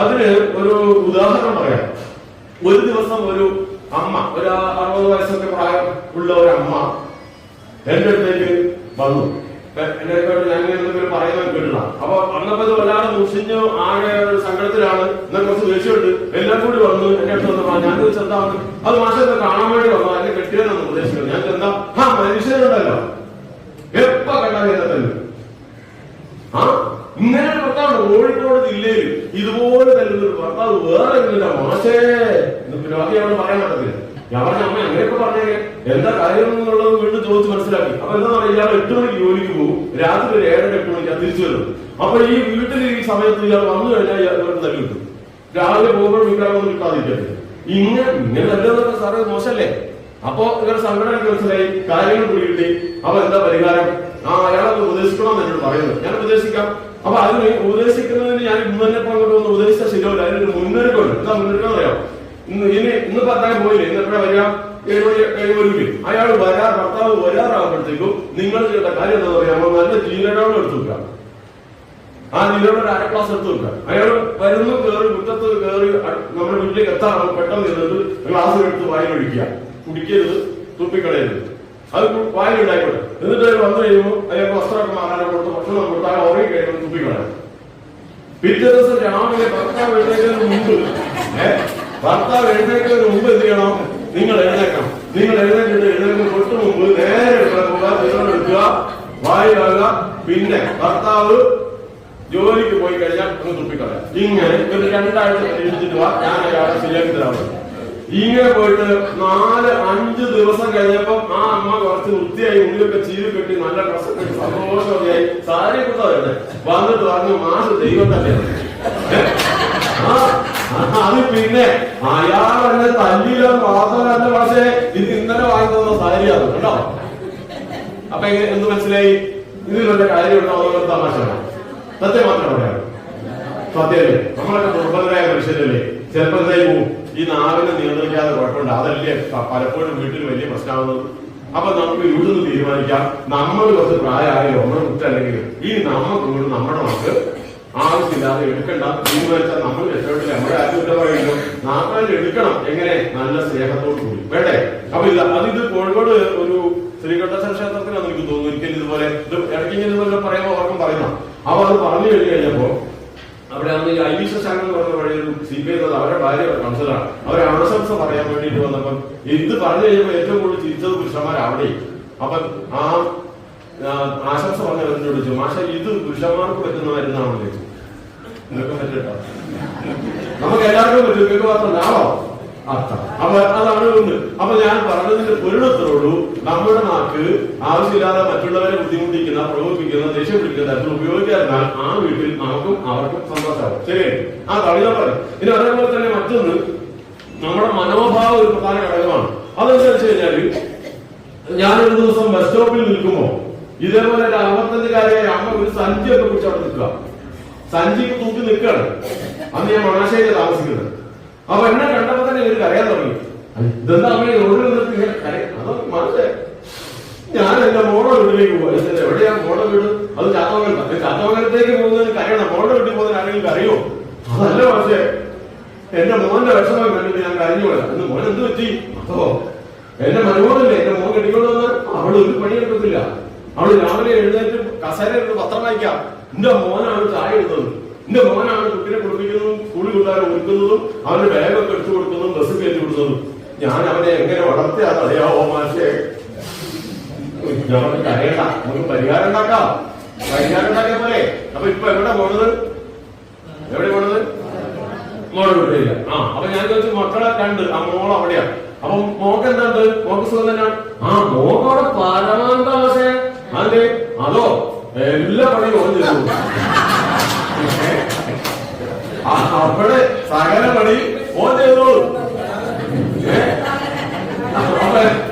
അതിന് ഒരു ഉദാഹരണം പറയാം. ഒരു ദിവസം ഒരു അമ്മ ഒരു അറുപത് വയസ്സൊക്കെ പ്രായം ഉള്ള ഒരു അമ്മ എന്റെ അടുത്തേക്ക് വന്നു. എന്റെ ഞാൻ എന്തെങ്കിലും പറയുന്നത് കേട്ടില്ല. അപ്പൊ വന്നപ്പോ ഇത് വല്ലാതെ മുഷിഞ്ഞ് ആകെ ഒരു സങ്കടത്തിലാണ്. എന്നാൽ കുറച്ച് ദേഷ്യമുണ്ട്. എല്ലാം കൂടി വന്നു എന്റെ അടുത്ത് വന്നപ്പോ ഞാൻ ചെന്താ അത് മാഷത്തെ കാണാൻ വേണ്ടി വന്നു അതിന്റെ കെട്ടിയതെന്ന് ഉദ്ദേശിക്കുന്നത് ഞാൻ എന്താ ആ മനുഷ്യരുണ്ടല്ലോ എപ്പ കണ്ടാൽ എന്നെ തല്ലു ആ ഇങ്ങനെ ഒരു ഭർത്താവ് കോഴിക്കോട് ജില്ലയിൽ ഇതുപോലെ തല്ലുന്ന ഒരു ഭർത്താവ് മോശേ എന്ന് അവിടെ പറയാൻ പറ്റത്തില്ല. ഞാൻ പറഞ്ഞ അമ്മ എങ്ങനെയൊക്കെ പറഞ്ഞേ? എന്താ കാര്യം എന്നുള്ളത് വീണ്ടും ചോദിച്ച് മനസ്സിലാക്കി. അപ്പൊ എന്താ പറയുക ഇയാൾ എട്ട് മണിക്ക് ജോലിക്ക് പോകും. രാത്രി ഒരു ഏഴര എട്ട് മണിക്ക് തിരിച്ചു വരും. അപ്പൊ ഈ വീട്ടിൽ ഈ സമയത്ത് ഇയാൾ വന്നു കഴിഞ്ഞാൽ ഇവർക്ക് തല്ലി കിട്ടും. രാവിലെ പോകുമ്പോൾ വീട്ടുകാരൊന്നും കിട്ടാതിരിക്കട്ടെ ഇങ്ങനെ ഇങ്ങനെ നല്ലതൊക്കെ സാറേ മോശല്ലേ? അപ്പോ ഇവരുടെ സംഘടന മനസ്സിലായി. കാര്യങ്ങൾ പിടികിട്ടി അപ്പൊ എന്താ പരിഹാരം? ആ അയാളൊക്കെ ഉപദേശിക്കണം എന്നോട് പറയുന്നത് ഞാൻ ഉപദേശിക്കാം. അപ്പൊ അതിന് ഉപദേശിക്കുന്നതിന് ഞാൻ ഇന്ന് തന്നെ പങ്കെടുക്കുന്ന എന്താ മുന്നൊരുക്കം അറിയാം ഇന്ന് ഇനി ഇന്ന് പറഞ്ഞാൽ പോയില്ലേ? ഇന്ന് എപ്പോഴാ വരിക? മണിക്ക് അയാൾ വരാ ഭർത്താവ് വരാറാകുമ്പോഴത്തേക്കും നിങ്ങൾ ചെയ്യേണ്ട കാര്യം എന്താ പറയാമോ നല്ല ജീരകവെള്ളം എടുത്തു വെക്കാം ആ ഒരു അര ക്ലാസ് എടുത്തു വെക്കുക. അയാൾ വരുന്നു കയറി മുറ്റത്ത് കയറി നമ്മുടെ വീട്ടിലേക്ക് എത്താറാണ് പെട്ടെന്ന് ഇരുന്നിട്ട് ഗ്ലാസ് എടുത്ത് വായിലൊഴിക്കുക കുടിക്കരുത് തുപ്പിക്കളയരുത്. അത് വായിൽ ഉണ്ടായിക്കോട്ടെ. എന്നിട്ട് അയാൾ വന്നു കഴിയുമ്പോൾ അയാൾക്ക് വസ്ത്രമൊക്കെ മാറാനോ കൊടുത്ത് ഭക്ഷണം കൊടുത്താൽ ഉറങ്ങി കഴിയുമ്പോൾ തുപ്പിക്കളയാം. പിറ്റേ ദിവസം രാവിലെ ഭർത്താവ് എഴുന്നേക്കുന്നതിന് മുമ്പ് ഭർത്താവ് എഴുന്നേക്കുന്നതിന് മുമ്പ് എന്ത് ചെയ്യണം? നിങ്ങൾ എഴുന്നേക്കണം നിങ്ങൾ എഴുന്നേറ്റിട്ട് എഴുന്നേക്കുന്ന തൊട്ട് മുമ്പ് നേരെ എടുക്കുക. വായിലാകുക. പിന്നെ ഭർത്താവ് ജോലിക്ക് പോയി കഴിഞ്ഞാൽ ഒന്ന് തുപ്പിക്കളയാം. ഇങ്ങനെ ഒരു രണ്ടാഴ്ച എഴുതിട്ട് വാ. ഞാൻ അയാളെ ശരിയാക്കി ഇങ്ങനെ പോയിട്ട് നാല് അഞ്ച് ദിവസം കഴിഞ്ഞപ്പോ ആ അമ്മ കുറച്ച് വൃത്തിയായി ഉള്ളിലൊക്കെ ചീര് കെട്ടി നല്ല ഡ്രസ്സൊക്കെ സന്തോഷമായി സാരി കൊടുത്താ വന്നിട്ട് പറഞ്ഞു മാഷ് ദൈവം തന്നെ ആ അത് പിന്നെ അയാൾ എന്നെ തല്ലില്ല മാത്രമല്ല പക്ഷേ ഇത് ഇന്നലെ വാങ്ങുന്ന സാരിയാണ് കേട്ടോ? അപ്പൊ എന്ത് മനസ്സിലായി? വല്ല കാര്യമുണ്ടോ അതോ തമാശയാണോ. സത്യം മാത്രം പറയാം. സത്യമല്ലേ നമ്മളൊക്കെ ദുർബലരായ മനുഷ്യരല്ലേ? ചിലപ്പോൾ പോവും? ഈ നാവിനെ നിയന്ത്രിക്കാതെ കുഴപ്പമുണ്ട്. അതല്ലേ പലപ്പോഴും വീട്ടിൽ വലിയ പ്രശ്നമാകുന്നത് അപ്പൊ നമുക്ക് ഇവിടുന്ന് തീരുമാനിക്കാം. നമ്മൾ കുറച്ച് പ്രായമായാലും നമ്മുടെ കുറ്റമല്ലെങ്കിൽ ഈ കൂടി നമ്മുടെ മക്കൾ ആവശ്യമില്ലാതെ എടുക്കണ്ട. നീ വെച്ച നമ്മൾ രക്ഷപ്പെട്ടില്ല നമ്മുടെ ആത്മീയമായിട്ടും നാട്ടിൽ എടുക്കണം. എങ്ങനെ? നല്ല സ്നേഹത്തോട് കൂടി. വേണ്ടേ? അപ്പൊ ഇത് അതിത് കോഴിക്കോട് ഒരു ശ്രീകണ്ഠേശ്വര ക്ഷേത്രത്തിലാണ് എനിക്ക് തോന്നുന്നു. ഒരിക്കലും ഇതുപോലെ ഇത് ഇടയ്ക്ക് ഇങ്ങനെ ഇതുപോലെ പറയുമ്പോൾ അവർക്കും പറയുന്ന അപ്പൊ അത് പറഞ്ഞു കഴിഞ്ഞു കഴിഞ്ഞപ്പോ അവിടെ അന്ന് ഈ ഐവിഷ ശാഖ എന്ന് പറഞ്ഞ വഴി സി പി ഐ അവരുടെ ഭാര്യ കൗൺസിലാണ് അവരെ ആശംസ പറയാൻ വേണ്ടിയിട്ട് വന്നപ്പം ഇത് പറഞ്ഞു കഴിഞ്ഞപ്പോ ഏറ്റവും കൂടുതൽ ചിരിച്ചത് പുരുഷന്മാർ അവിടെ അപ്പൊ ആ ആശംസ പറഞ്ഞവരോട് ചോദിച്ചു മാഷ ഇത് പുരുഷന്മാർക്ക് പറ്റുന്ന മരുന്നാണോ ചോദിച്ചു. നിങ്ങൾക്ക് പറ്റിട്ടോ നമുക്ക് എല്ലാവർക്കും പറ്റും. നിങ്ങൾക്ക് മാത്രം ലാഭോ അപ്പൊ അതാണ് ഒന്ന് അപ്പൊ ഞാൻ പറഞ്ഞതിന്റെ പൊരുളത്തോടു നമ്മുടെ നാക്ക് ആവശ്യമില്ലാതെ മറ്റുള്ളവരെ ബുദ്ധിമുട്ടിക്കുന്ന പ്രകോപിപ്പിക്കുന്ന ദേഷ്യം പിടിക്കുന്ന തരത്തിൽ ഉപയോഗിക്കാതിരുന്നാൽ ആ വീട്ടിൽ നമുക്കും അവർക്കും സന്തോഷമാകും ശരി? ആ കളിയാൻ പറയും. ഇനി അതേപോലെ തന്നെ മറ്റൊന്ന് നമ്മുടെ മനോഭാവം ഒരു പ്രധാന ഘടകമാണ്. അതെന്താ വെച്ച് കഴിഞ്ഞാൽ ഞാനൊരു ദിവസം ബസ് സ്റ്റോപ്പിൽ നിൽക്കുമ്പോ ഇതേപോലെ ഒരു അമ്പത്തഞ്ചുകാരിയായ അമ്മ ഒരു സഞ്ചിയൊക്കെ പിടിച്ച് അവിടെ നിൽക്കുക. സഞ്ചി തൂക്കി നിൽക്കുകയാണ്. അന്ന് ഞാൻ മണാശേരി താമസിക്കുന്നത്. അപ്പൊ എന്നെ കണ്ടപ്പോ തന്നെ ഇവർ കരയാൻ തുടങ്ങി. ഇതെന്താ അമ്മ റോഡിൽ നിന്നിട്ട് ഇങ്ങനെ കരയും അതോ മനസ്സേ ഞാൻ എന്റെ മോളെ വീട്ടിലേക്ക് എന്നിട്ട് എവിടെയാ മോളെ വീട്? അത് ചാത്തമംഗലത്ത്. ചാത്തമംഗലത്തേക്ക് പോകുന്നതിന് കരയണം. മോളുടെ വീട്ടിൽ പോകുന്നതിന് ആരെങ്കിലും കരയോ? അതല്ല മനസ്സിലെ എന്റെ മോന്റെ വിഷമം കണ്ടിട്ട് ഞാൻ കരഞ്ഞു പോയാ എന്റെ മോൻ എന്ത് പറ്റി? അതോ എന്റെ മനോഹരല്ലേ? എന്റെ മോൻ കെട്ടിക്കൊണ്ട് വന്നാൽ അവൾ ഒരു പണിയെടുക്കത്തില്ല. അവൾ രാവിലെ എഴുന്നേറ്റ് കസേര എടുത്ത് പത്രം വായിക്കാം. എന്റെ മോനാണ് ചായ എടുത്തത്. എന്റെ മോനാണ് കുട്ടിനെ കുളിപ്പിക്കുന്നതും സ്കൂളിൽ കൊണ്ടുവരാൻ ഒരുക്കുന്നതും അവന്റെ ബാഗൊക്കെ എടുത്തു കൊടുക്കുന്നതും ബസ് കയറ്റി കൊടുക്കുന്നതും ഞാൻ അവനെ എങ്ങനെ വളർത്തിയാന്ന് അറിയാവോ മാഷേ? ഞാൻ കരയണ്ട. നമുക്ക് പരിഹാരം ഉണ്ടാക്കാം. പരിഹാരം ഉണ്ടാക്കിയ പോലെ അപ്പൊ ഇപ്പൊ എവിടെ പോണത്? എവിടെ പോണത്? മോളെ വിട്ടില്ല ആ അപ്പൊ ഞാൻ ചോദിച്ചു മക്കളെ കണ്ട് ആ മോൾ അവിടെയാ അപ്പൊ മോക്ക് എന്തുണ്ട് മോക്ക് സുഖം തന്നെയാണ്? ആ മോക്കവിടെ പരമാന്താവശേ അതെ അതോ എല്ലാ പണിയും ഓൻ ചെയ്തു അവിടെ സകല പണി ഓൻ ചെയ്തോളൂ ഏ?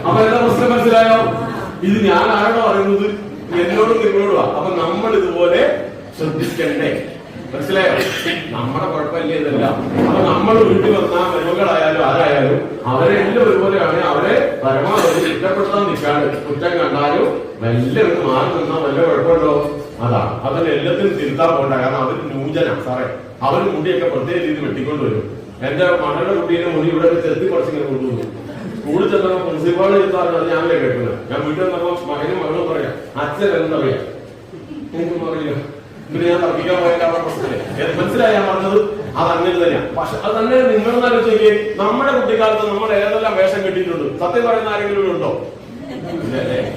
അപ്പൊ എന്താ പ്രശ്നം മനസ്സിലായോ? ഇത് ഞാൻ ആരാണോ പറയുന്നത്? എന്നോടും നിങ്ങളോടുവാ. അപ്പൊ നമ്മൾ ഇതുപോലെ ശ്രദ്ധിക്കണ്ടേ? മനസ്സിലായോ? നമ്മുടെ കുഴപ്പമില്ല ഇതല്ല? നമ്മൾ വീട്ടിൽ വന്ന മരുമകളായാലും ആരായാലും അവരെ എല്ലാം ഒരുപോലെയാണ്. അവരെ പരമാവധി കുറ്റപ്പെടുത്താൻ നിൽക്കാണ്ട് കുറ്റം കണ്ടാലും വല്ല ഒന്ന് മാറി നിന്നാ വല്ല കുഴപ്പമുണ്ടോ? അതാണ് അതിന് എല്ലാത്തിനും തിരുത്താൻ പോകണ്ട കാരണം അവർ നൂജന സാറേ. അവർ മുടിയൊക്കെ പ്രത്യേക രീതി വെട്ടിക്കൊണ്ട് വരും. എന്റെ മകളുടെ കുട്ടീനെ മുടി ഇവിടെ ചെത്തി കുറച്ചിങ്ങനെ കൊണ്ടുവന്നു. സ്കൂളിൽ ചെന്നപ്പോ പ്രിൻസിപ്പാൾ ചെത്താറുണ്ട് ഞാനല്ലേ കേൾക്കുന്നത് ഞാൻ വീട്ടിൽ വന്നപ്പോ മകനും മകളും പറയാം അച്ഛൻ എന്നറിയാം എനിക്കൊന്നും അറിയില്ല പിന്നെ ഞാൻ തർക്കിക്കാൻ പോയ കാരണം മനസ്സിലായി ഞാൻ പറഞ്ഞത്? അത് അങ്ങനെ തന്നെയാണ് പക്ഷെ അത് തന്നെ നിങ്ങൾ ആലോചിക്കേ നമ്മുടെ കുട്ടിക്കാലത്ത് നമ്മൾ ഏതെല്ലാം വേഷം കെട്ടിയിട്ടുണ്ട്? സത്യം പറയുന്ന ആരെങ്കിലും ഉണ്ടോ?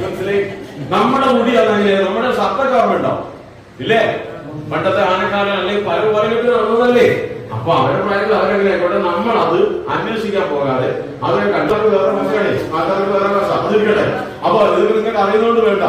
മനസ്സിലായി. നമ്മുടെ മുടി അതങ്ങനെ നമ്മുടെ ഷർട്ടൊക്കെ ഓർമ്മ ഉണ്ടോ? ഇല്ലേ? പണ്ടത്തെ ആനക്കാരൻ അല്ലെങ്കിൽ പല പറഞ്ഞിട്ട് നടന്നതല്ലേ? അപ്പൊ അവരുടെ പ്രായത്തിൽ അവരെങ്ങനെ? ആയിക്കോട്ടെ നമ്മൾ അത് അന്വേഷിക്കാൻ പോകാതെ അവരെ കണ്ടവർ വേറെ മനസ്സിലായി ആൾക്കാർക്ക് വേറെ അതിരിക്കട്ടെ അപ്പൊ ഇത് നിങ്ങൾക്ക് അറിയുന്നതുകൊണ്ട് വേണ്ട.